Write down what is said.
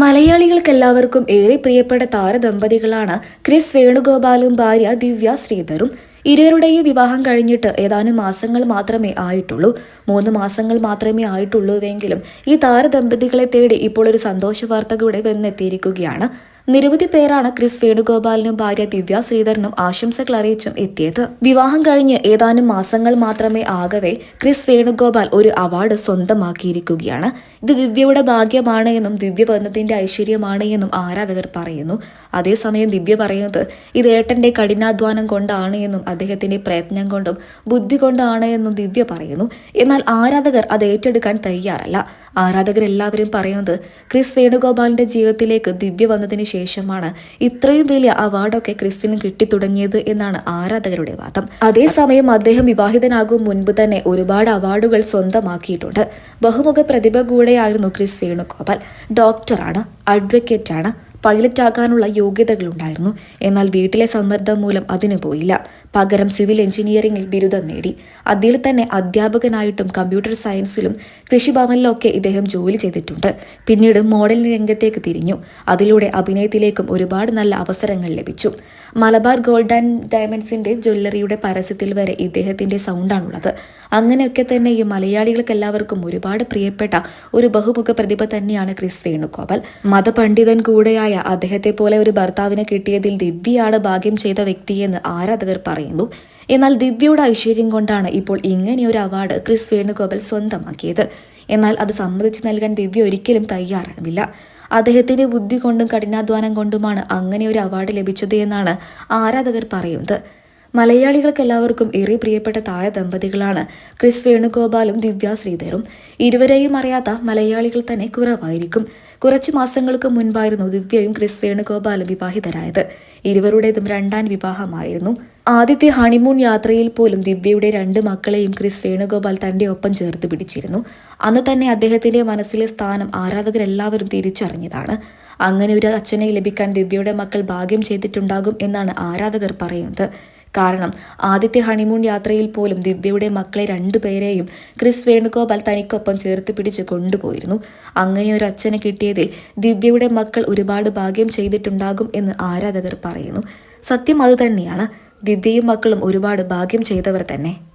മലയാളികൾക്കെല്ലാവർക്കും ഏറെ പ്രിയപ്പെട്ട താരദമ്പതികളാണ് ക്രിസ് വേണുഗോപാലും ഭാര്യ ദിവ്യ ശ്രീധറും. ഇരുവരുടെയും വിവാഹം കഴിഞ്ഞിട്ട് ഏതാനും മാസങ്ങൾ മാത്രമേ ആയിട്ടുള്ളൂ. മൂന്ന് മാസങ്ങൾ മാത്രമേ ആയിട്ടുള്ളൂവെങ്കിലും ഈ താരദമ്പതികളെ തേടി ഇപ്പോൾ ഒരു സന്തോഷ വാർത്ത കൂടെ വന്നെത്തിയിരിക്കുകയാണ്. നിരവധി പേരാണ് ക്രിസ് വേണുഗോപാലിനും ഭാര്യ ദിവ്യ ശ്രീധരനും ആശംസകൾ അറിയിച്ചും എത്തിയത്. വിവാഹം കഴിഞ്ഞ് ഏതാനും മാസങ്ങൾ മാത്രമേ ആകവേ ക്രിസ് വേണുഗോപാൽ ഒരു അവാർഡ് സ്വന്തമാക്കിയിരിക്കുകയാണ്. ഇത് ദിവ്യയുടെ ഭാഗ്യമാണ് എന്നും ദിവ്യ ബന്ധത്തിന്റെ ഐശ്വര്യമാണ് എന്നും ആരാധകർ പറയുന്നു. അതേസമയം ദിവ്യ പറയുന്നത് ഇത് ഏട്ടന്റെ കഠിനാധ്വാനം കൊണ്ടാണ് എന്നും അദ്ദേഹത്തിന്റെ പ്രയത്നം കൊണ്ടും ബുദ്ധി കൊണ്ടാണ് എന്നും ദിവ്യ പറയുന്നു. എന്നാൽ ആരാധകർ അത് ഏറ്റെടുക്കാൻ തയ്യാറല്ല. ആരാധകരെല്ലാവരും പറയുന്നത് ക്രിസ് വേണുഗോപാലിന്റെ ജീവിതത്തിലേക്ക് ദിവ്യ വന്നതിന് ശേഷമാണ് ഇത്രയും വലിയ അവാർഡൊക്കെ ക്രിസ്റ്റിന് കിട്ടിത്തുടങ്ങിയത് എന്നാണ് ആരാധകരുടെ വാദം. അതേസമയം അദ്ദേഹം വിവാഹിതനാകും മുൻപ് തന്നെ ഒരുപാട് അവാർഡുകൾ സ്വന്തമാക്കിയിട്ടുണ്ട്. ബഹുമുഖ പ്രതിഭ കൂടെയായിരുന്നു ക്രിസ് വേണുഗോപാൽ. ഡോക്ടറാണ് അഡ്വക്കേറ്റ് ആണ് പൈലറ്റ് ആകാനുള്ള യോഗ്യതകളുണ്ടായിരുന്നു. എന്നാൽ വീട്ടിലെ സമ്മർദ്ദം മൂലം അതിന് പോയില്ല. പകരം സിവിൽ എഞ്ചിനീയറിംഗിൽ ബിരുദം നേടി. അതിൽ തന്നെ അധ്യാപകനായിട്ടും കമ്പ്യൂട്ടർ സയൻസിലും കൃഷിഭവനിലൊക്കെ ഇദ്ദേഹം ജോലി ചെയ്തിട്ടുണ്ട്. പിന്നീട് മോഡലിംഗ് രംഗത്തേക്ക് തിരിഞ്ഞു. അതിലൂടെ അഭിനയത്തിലേക്കും ഒരുപാട് നല്ല അവസരങ്ങൾ ലഭിച്ചു. മലബാർ ഗോൾഡ് ആൻഡ് ഡയമണ്ട്സിന്റെ ജ്വല്ലറിയുടെ പരസ്യത്തിൽ വരെ ഇദ്ദേഹത്തിന്റെ സൗണ്ടാണുള്ളത്. അങ്ങനെയൊക്കെ തന്നെ ഈ മലയാളികൾക്ക് എല്ലാവർക്കും ഒരുപാട് പ്രിയപ്പെട്ട ഒരു ബഹുമുഖ പ്രതിഭ തന്നെയാണ് ക്രിസ് വേണുഗോപാൽ. മതപണ്ഡിതൻ കൂടെയായ അദ്ദേഹത്തെ പോലെ ഒരു ഭർത്താവിനെ കിട്ടിയതിൽ ദിവ്യയാണ് ഭാഗ്യം ചെയ്ത വ്യക്തിയെന്ന് ആരാധകർ പറയുന്നു. എന്നാൽ ദിവ്യയുടെ ഐശ്വര്യം കൊണ്ടാണ് ഇപ്പോൾ ഇങ്ങനെയൊരു അവാർഡ് ക്രിസ് വേണുഗോപാൽ സ്വന്തമാക്കിയത്. എന്നാൽ അത് സമ്മതിച്ചു നൽകാൻ ദിവ്യ ഒരിക്കലും തയ്യാറാകുന്നില്ല അദ്ദേഹത്തിന്റെ ബുദ്ധി കൊണ്ടും കഠിനാധ്വാനം കൊണ്ടുമാണ് അങ്ങനെ ഒരു അവാർഡ് ലഭിച്ചത് എന്നാണ് ആരാധകർ പറയുന്നത്. മലയാളികൾക്ക് എല്ലാവർക്കും ഏറെ പ്രിയപ്പെട്ട താര ദമ്പതികളാണ് ക്രിസ് വേണുഗോപാലും ദിവ്യ ശ്രീധരും. ഇരുവരെയും അറിയാത്ത മലയാളികൾ തന്നെ കുറവായിരിക്കും. കുറച്ചു മാസങ്ങൾക്ക് മുൻപായിരുന്നു ദിവ്യയും ക്രിസ് വേണുഗോപാലും വിവാഹിതരായത്. ഇരുവരുടേതും രണ്ടാം വിവാഹമായിരുന്നു. ആദ്യത്തെ ഹണിമൂൺ യാത്രയിൽ പോലും ദിവ്യയുടെ രണ്ട് മക്കളെയും ക്രിസ് വേണുഗോപാൽ തന്റെ ഒപ്പം ചേർത്ത് പിടിച്ചിരുന്നു. അന്ന് തന്നെ അദ്ദേഹത്തിന്റെ മനസ്സിലെ സ്ഥാനം ആരാധകരെല്ലാവരും തിരിച്ചറിഞ്ഞതാണ്. അങ്ങനെ ഒരു അച്ഛനെ ലഭിക്കാൻ ദിവ്യയുടെ മക്കൾ ഭാഗ്യം ചെയ്തിട്ടുണ്ടാകും എന്നാണ് ആരാധകർ പറയുന്നത്. കാരണം ആദ്യത്തെ ഹണിമൂൺ യാത്രയിൽ പോലും ദിവ്യയുടെ മക്കളെ രണ്ടുപേരെയും ക്രിസ് വേണുഗോപാൽ തനിക്കൊപ്പം ചേർത്ത് പിടിച്ച് കൊണ്ടുപോയിരുന്നു. അങ്ങനെ ഒരു അച്ഛനെ കിട്ടിയതിൽ ദിവ്യയുടെ മക്കൾ ഒരുപാട് ഭാഗ്യം ചെയ്തിട്ടുണ്ടാകും എന്ന് ആരാധകർ പറയുന്നു. സത്യം അത് തന്നെയാണ്. ദിവ്യയും മക്കളും ഒരുപാട് ഭാഗ്യം ചെയ്തവർ തന്നെ.